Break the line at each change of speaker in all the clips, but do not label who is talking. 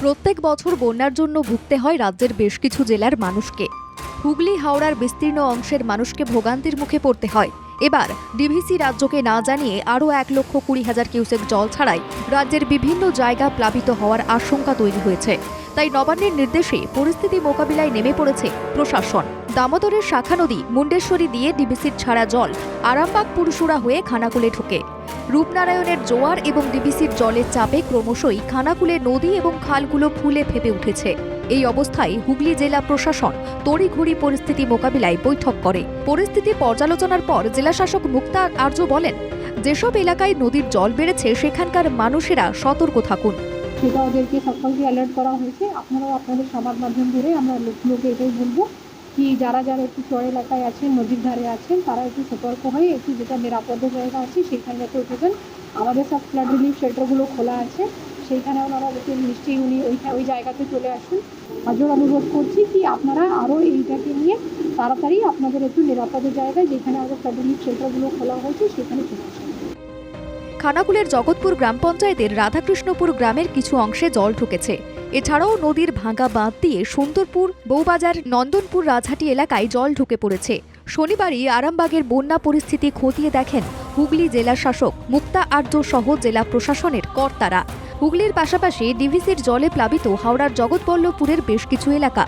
প্রত্যেক বছর বন্যার জন্য ভুগতে হয় রাজ্যের বেশ কিছু জেলার মানুষকে। হুগলি, হাওড়ার বিস্তীর্ণ অংশের মানুষকে ভোগান্তির মুখে পড়তে হয়। এবার ডিভিসি রাজ্যকে না জানিয়ে আরও এক লক্ষ কুড়ি হাজার কিউসেক জল ছাড়াই রাজ্যের বিভিন্ন জায়গা প্লাবিত হওয়ার আশঙ্কা তৈরি হয়েছে। তাই নবান্নের নির্দেশে পরিস্থিতি মোকাবিলায় নেমে পড়েছে প্রশাসন। দামোদরের শাখা নদী মুন্ডেশ্বরী দিয়ে ডিবিসির ছাড়া জল আরামবাগ পুরুষুরা হয়ে খানাকুলে ঢোকে। রূপনারায়ণের জোয়ার এবং ডিবিসির জলের চাপে ক্রমশই খানাকুলে নদী এবং খালগুলো ফুলে ফেপে উঠেছে। এই অবস্থায় হুগলি জেলা প্রশাসন তড়িঘড়ি পরিস্থিতি মোকাবিলায় বৈঠক করে। পরিস্থিতি পর্যালোচনার পর জেলাশাসক মুক্তা আর্য বলেন, যেসব এলাকায় নদীর জল বেড়েছে, সেখানকার মানুষেরা সতর্ক থাকুন।
সেটা ওদেরকে সকালকে অ্যালার্ট করা হয়েছে। আপনারাও আপনাদের সবার মাধ্যম ধরে আমরা লোকগুলোকে এটাই বলব। যারা যারা একটু চর এলাকায় আছেন, নদীর ধারে আছেন, তারা একটু সতর্ক হয়ে একটু যেটা নিরাপদ জায়গা আছে সেইখানে যাতে উঠেছেন। আমাদের সব ফ্লাড রিলিফ শেল্টারগুলো খোলা আছে। সেইখানে ওনারা ওকে নিশ্চয়ই উনি ওই ওই জায়গাতে চলে আসুন। আজও অনুরোধ করছি কি আপনারা আরও এইটাকে নিয়ে তাড়াতাড়ি আপনাদের একটু নিরাপদ জায়গায় যেখানে আমাদের ফ্লাড রিলিফ শেল্টারগুলো খোলা হয়েছে সেখানে চলে আসুন।
খানাকুলের জগৎপুর গ্রাম পঞ্চায়েতের রাধাকৃষ্ণপুর গ্রামের কিছু অংশে জল ঢুকেছে। এছাড়াও নদীর ভাঙা বাঁধ দিয়ে সুন্দরপুর বৌবাজার নন্দনপুর, রাজহাটি এলাকায় জল ঢুকে পড়েছে। শনিবারই আরামবাগের বন্যা পরিস্থিতি খতিয়ে দেখেন হুগলি জেলা শাসক মুক্তা আর্য সহ জেলা প্রশাসনের কর্তারা। হুগলির পাশাপাশি ডিভিসির জলে প্লাবিত হাওড়ার জগৎবল্লভপুরের বেশ কিছু এলাকা।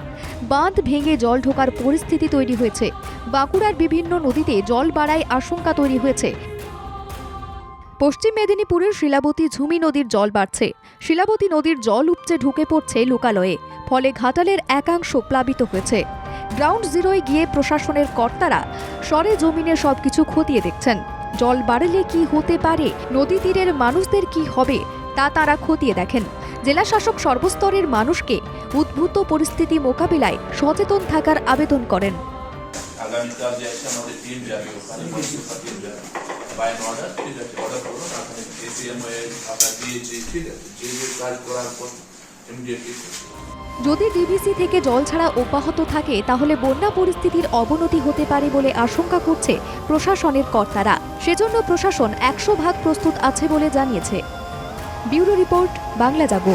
বাঁধ ভেঙে জল ঢোকার পরিস্থিতি তৈরি হয়েছে। বাঁকুড়ার বিভিন্ন নদীতে জল বাড়ায় আশঙ্কা তৈরি হয়েছে। পশ্চিম মেদিনীপুরের শিলাবতী ঝুমি নদীর জল বাড়ছে। শিলাবতী নদীর জল উপচে ঢুকে পড়ছে লোকালয়ে, ফলে ঘাটালের একাংশ প্লাবিত হয়েছে। গ্রাউন্ড জিরোয় গিয়ে প্রশাসনের কর্তারা সরে জমিনে সবকিছু খতিয়ে দেখছেন। জল বাড়লে কি হতে পারে, নদী তীরের মানুষদের কি হবে, তা তারা খতিয়ে দেখেন। জেলা শাসক সর্বস্তরের মানুষকে উদ্ভূত পরিস্থিতি মোকাবিলায় সচেতন থাকার আবেদন করেন।
বাই অর্ডার ঠিক আছে অর্ডার আপনার দিয়েছি ঠিক আছে যে যে কাজ করার পর ইমিডিয়েটলি
যদি ডিভিসি থেকে জল ছাড়া অব্যাহত থাকে, তাহলে বন্যা পরিস্থিতির অবনতি হতে পারে বলে আশঙ্কা করছে প্রশাসনের কর্তারা। সেজন্য প্রশাসন একশো ভাগ প্রস্তুত আছে বলে জানিয়েছে। Bureau report, Bangla Jago.